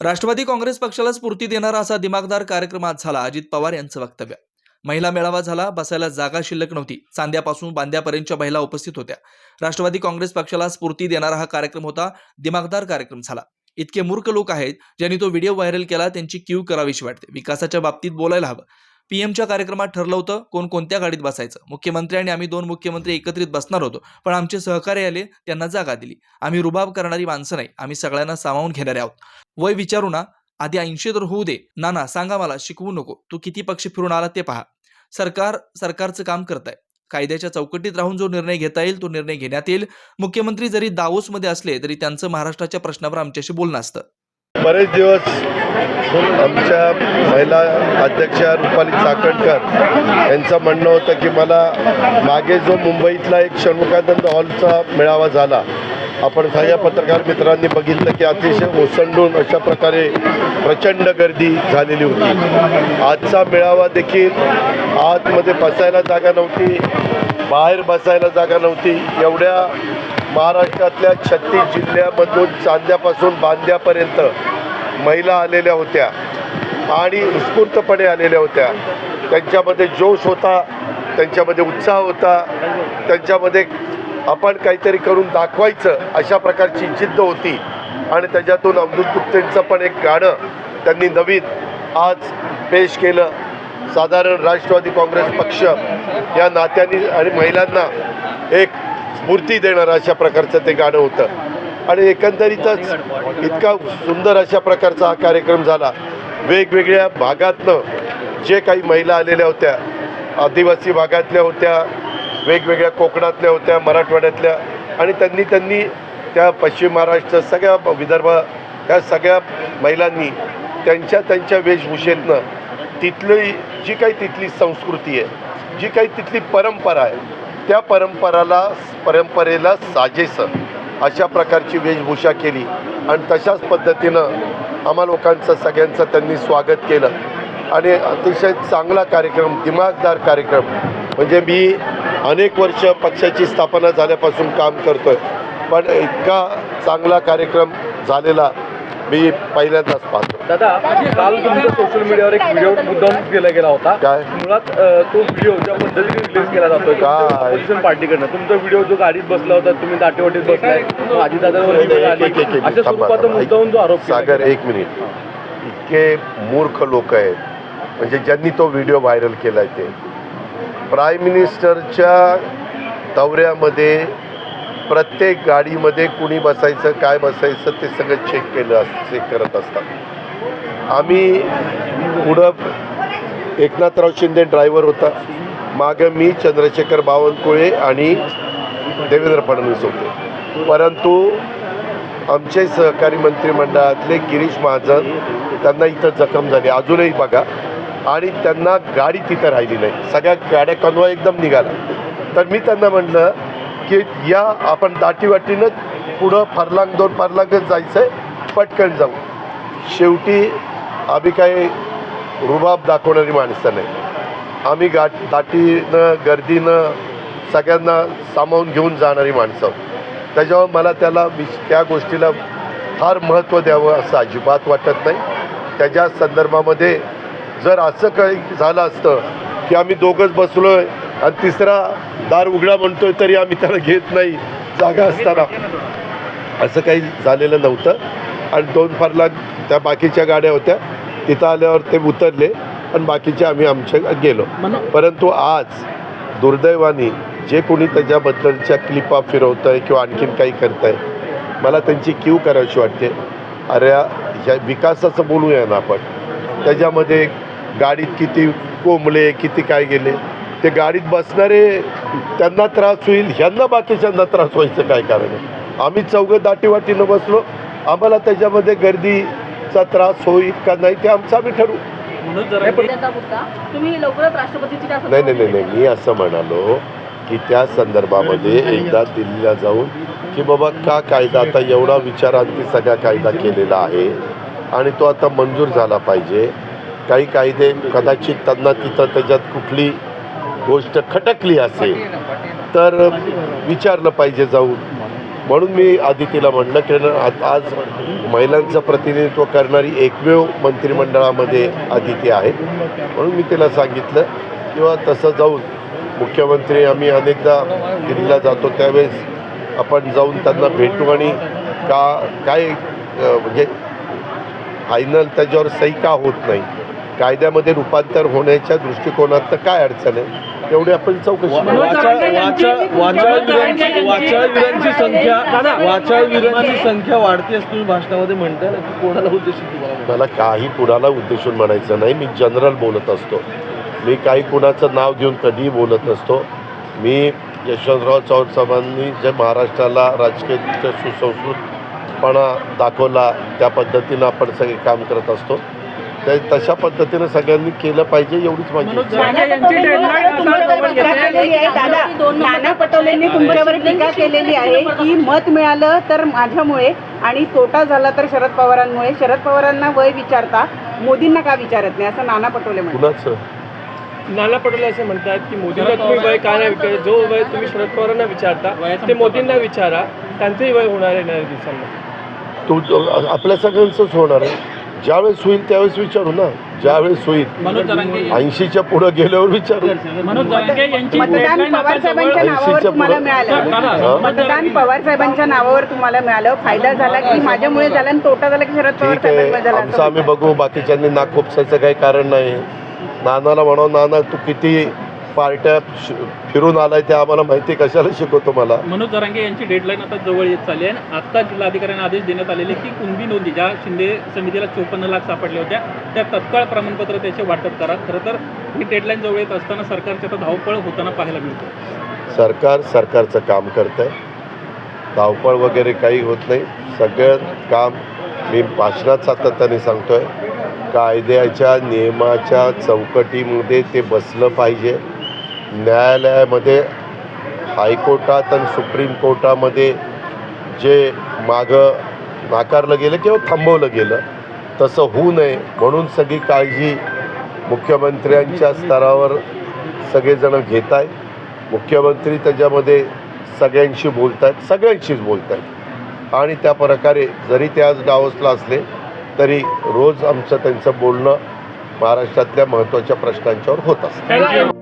राष्ट्रवादी काँग्रेस पक्षाला स्फूर्ती देणारा असा दिमागदार कार्यक्रम आज झाला अजित पवार यांचं वक्तव्य. महिला मेळावा झाला बसायला जागा शिल्लक नव्हती. चांद्यापासून बांद्यापर्यंतच्या महिला उपस्थित होत्या. राष्ट्रवादी काँग्रेस पक्षाला स्फूर्ती देणारा हा कार्यक्रम होता दिमागदार कार्यक्रम झाला. इतके मूर्ख लोक आहेत ज्यांनी तो व्हिडिओ व्हायरल केला त्यांची क्यू करावीशी वाटते. विकासाच्या बाबतीत बोलायला हवं. पीएमच्या कार्यक्रमात ठरलं होतं कोण कोणत्या गाडीत बसायचं. मुख्यमंत्री आणि आम्ही दोन मुख्यमंत्री एकत्रित बसणार होतो पण आमचे सहकारी आले त्यांना जागा दिली. आम्ही रुबाब करणारी माणसं नाही आम्ही सगळ्यांना सामावून घेणारे आहोत. वय विचारू ना. आधी ऐंशी तर होऊ दे. नाना सांगा मला शिकवू नको. तू किती पक्ष फिरून आला ते पहा. सरकार सरकारचं काम करत आहे कायद्याच्या चौकटीत राहून जो निर्णय घेता येईल तो निर्णय घेण्यात येईल. मुख्यमंत्री जरी दावोसमध्ये असले तरी त्यांचं महाराष्ट्राच्या प्रश्नावर आमच्याशी बोलणं असतं. बरेच दिवस आमच्या महिला अध्यक्षा रुपाली चाकणकर यांचं म्हणणं होतं की मला मागे जो मुंबईतला एक षण्मुखानंद हॉलचा मेळावा झाला आपण सगळ्या पत्रकार मित्रांनी बघितलं की अतिशय ओसंडून अशा प्रकारे प्रचंड गर्दी झालेली होती. आजचा मेळावा देखील आतमध्ये बसायला जागा नव्हती बाहेर बसायला जागा नव्हती. एवढ्या महाराष्ट्रातल्या छत्तीस जिल्ह्यामधून चांद्यापासून बांद्यापर्यंत महिला आलेल्या होत्या आणि उत्स्फूर्तपणे आलेल्या होत्या. त्यांच्यामध्ये जोश होता त्यांच्यामध्ये उत्साह होता त्यांच्यामध्ये आपण काहीतरी करून दाखवायचं अशा प्रकारची जिद्द होती. आणि त्याच्यातून अब्दुल गुप्तेंचं पण एक गाणं त्यांनी नवीन आज पेश केलं. साधारण राष्ट्रवादी काँग्रेस पक्ष या नात्याने आणि महिलांना एक स्फूर्ती देणारं अशा प्रकारचं ते गाणं होतं. आणि एकंदरीतच इतका सुंदर अशा प्रकारचा हा कार्यक्रम झाला. वेगवेगळ्या भागातनं जे काही महिला आलेल्या होत्या आदिवासी भागातल्या होत्या वेगवेगळ्या कोकणातल्या होत्या मराठवाड्यातल्या. आणि त्यांनी त्यांनी त्या पश्चिम महाराष्ट्र सगळ्या विदर्भ त्या सगळ्या महिलांनी त्यांच्या त्यांच्या वेशभूषेतनं तिथली जी काही तिथली संस्कृती आहे जी काही तिथली परंपरा आहे त्या परंपराला परंपरेला साजेसं अशा प्रकारची वेशभूषा केली. आणि तशाच पद्धतीनं आम्हा लोकांचं सगळ्यांचं त्यांनी स्वागत केलं. आणि अतिशय चांगला कार्यक्रम दिमागदार कार्यक्रम. म्हणजे मी अनेक वर्ष पक्षाची स्थापना झाल्यापासून काम करतोय पण इतका चांगला कार्यक्रम झालेला मी पहिल्यांदाच पाहतो दादा काल तुमच्या सोशल मीडियावर एक व्हिडिओ मुद्दाम केला गेला होता काय? मुळात अ, तो व्हिडिओ ज्या पद्धतीने रिलीज केला जातोय काय? ऑपोजिशन पार्टीकडनं तुमचा व्हिडिओ जो गाडीत बसला होता तुम्ही दाटेवाटीत बसलाय अजित दादावर एक- एक- एक- एक- अशा थांबा, स्वरूपाचा थांबा. मुद्दाहून जो आरोप केला सागर गेला. एक मिनिट इतके मूर्ख लोक आहेत म्हणजे ज्यांनी तो व्हिडिओ व्हायरल केलाय ते प्राईम मिनिस्टरच्या दौऱ्यामध्ये प्रत्येक गाडीमध्ये कुणी बसायचं काय बसायचं ते सगळं चेक केलं अस चेक करत असतात. आम्ही पुढं एकनाथराव शिंदे ड्रायव्हर होता. मागं मी चंद्रशेखर बावनकुळे आणि देवेंद्र फडणवीस होते. परंतु आमचे सहकारी मंत्रिमंडळातले गिरीश महाजन त्यांना इथं जखम झाली. अजूनही बघा आणि त्यांना गाडी तिथं राहिली नाही. सगळ्या गाड्या कन्वा एकदम निघाला तर मी त्यांना म्हटलं की या आपण दाटीवाटीनं पुढं फरलांग दोन फरलांगच जायचं आहे पटकन जाऊ. शेवटी आम्ही काही रुबाब दाखवणारी माणसं नाही. आम्ही गा दाटीनं गर्दीनं सगळ्यांना सामावून घेऊन जाणारी माणसं आहोत. त्याच्यावर मला त्याला विश त्या गोष्टीला फार महत्त्व द्यावं असं अजिबात वाटत नाही. त्याच्या संदर्भामध्ये जर असं काही झालं असतं की आम्ही दोघंच बसलो आहे आणि तिसरा दार उघडा म्हणतोय तरी आम्ही त्याला घेत नाही जागा असताना. असं काही झालेलं नव्हतं. आणि दोन फारला त्या बाकीच्या गाड्या होत्या तिथं आल्यावर ते उतरले आणि बाकीचे आम्ही आमच्या गेलो. परंतु आज दुर्दैवाने जे कोणी त्याच्याबद्दलच्या क्लिपा फिरवत आहे किंवा आणखीन काही करत आहे मला त्यांची क्यू करायची वाटते. अरे ह्या विकासाचं बोलूया ना आपण. त्याच्यामध्ये गाडीत किती कोंबले किती काय गेले ते गाडीत बसणारे त्यांना त्रास होईल ह्यांना बाकीच्यांना त्रास व्हायचं काय कारण आहे? आम्ही चौघं दाटीवाटीनं बसलो आम्हाला त्याच्यामध्ये गर्दीचा त्रास होईल का नाही ते आमचं आम्ही ठरवू. नाही नाही नाही नाही मी असं म्हणालो की त्या संदर्भामध्ये एकदा दिल्लीला जाऊन की बाबा का कायदा आता एवढा विचारांती सगळा कायदा केलेला आहे आणि तो आता मंजूर झाला पाहिजे काही कायदे कदाचित त्यांना तिथं त्याच्यात कुठली गोष्ट खटकली असेल तर विचारलं पाहिजे जाऊन. म्हणून मी आदितीला म्हणलं की आज महिलांचं प्रतिनिधित्व करणारी एकमेव मंत्रिमंडळामध्ये आदिती आहे. म्हणून मी तिला सांगितलं किंवा तसं जाऊन मुख्यमंत्री आम्ही अनेकदा दिल्लीला जातो त्यावेळेस आपण जाऊन त्यांना भेटू आणि का काय म्हणजे फायनल त्याच्यावर सही का होत नाही? कायद्यामध्ये रूपांतर होण्याच्या दृष्टिकोनात काय अडचण आहे? तेवढी आपण चौकशी वाचाळवीरांची वाचाळवीरांची संख्या वाचाळवीरांची संख्या वाढते असं तुम्ही भाषणामध्ये म्हणताय. ना कोणाला म्हणताय? मला काही कुणाला उद्देशून म्हणायचं नाही. मी जनरल बोलत असतो. मी काही कुणाचं नाव घेऊन कधीही बोलत नसतो मी यशवंतराव चव्हाण साहेबांनी जे महाराष्ट्राला राजकीय सुसंस्कृतपणा दाखवला त्या पद्धतीनं आपण सगळे काम करत असतो. ते तशा पद्धतीनं सगळ्यांनी केलं पाहिजे एवढीच माझी. नाना पटोलेंवर तुमच्यावर टीका केलेली आहे दादा. नाना पटोलेंनी तुमच्यावर टीका केलेली आहे की मत मिळालं तर माझ्यामुळे आणि तोटा झाला तर शरद पवारांमुळे. शरद पवारांना वय विचारता मोदींना का विचारत नाही? असं नाना पटोले म्हणतात. नाना पटोले असे म्हणतात की मोदींना तुम्ही वय का नाही विचार जो वय तुम्ही शरद पवारांना विचारता ते मोदींना विचारा. त्यांचंही वय होणार आहे दिवसांना तू आपल्या सगळ्यांचंच होणार आहे. ज्यावेळेस होईल त्यावेळेस विचारू ना. ज्यावेळेस होईल. ऐंशीच्या पुढं गेल्यावर विचारू. मतदान पवार साहेबांच्या नावावर ऐंशीच्या तुम्हाला पुढं. मिळालं? मतदान पवार साहेबांच्या नावावर तुम्हाला मिळालं. फायदा झाला की माझ्यामुळे झाला आणि तोटा झाला की शरद पवार ठीक आहे. साहेबांमुळे झाला आमचं असं आम्ही बघू. बाकीच्यांनी नाक खुपसायचं काही कारण नाही. नानाला म्हणाव नाना तू किती पार्ट्या फिरून आलाय ते आम्हाला माहिती कशाला शिकवतो मला. मनोज जरांगे यांची डेडलाईन आता जवळ येत चालली आहे. आणि आता जिल्हाधिकाऱ्यांना आदेश देण्यात आलेले की कुणबी नोंदी ज्या शिंदे समितीला चोपन्न लाख सापडल्या होत्या त्या तत्काळ प्रमाणपत्र त्याचे वाटप करा. खरं तर ही डेडलाईन जवळ येत असताना सरकारची आता धावपळ होताना पाहायला मिळते. सरकार सरकारचं काम करत आहे धावपळ वगैरे काही होत नाही. सगळं काम मी भाषणात सातत्याने सांगतोय. कायद्याच्या नियमाच्या चौकटीमध्ये ते बसलं पाहिजे. न्यायालयामध्ये हायकोर्टात आणि सुप्रीम कोर्टामध्ये जे मागं नाकारलं गेलं किंवा थांबवलं गेलं तसं होऊ नये. म्हणून सगळी काळजी मुख्यमंत्र्यांच्या स्तरावर सगळेजण घेत आहेत. मुख्यमंत्री त्याच्यामध्ये सगळ्यांशी बोलत आहेत सगळ्यांशीच बोलत आहेत. आणि त्या प्रकारे जरी ते आज डावसला असले तरी रोज आमचं त्यांचं बोलणं महाराष्ट्रातल्या महत्त्वाच्या प्रश्नांच्यावर होत असतं.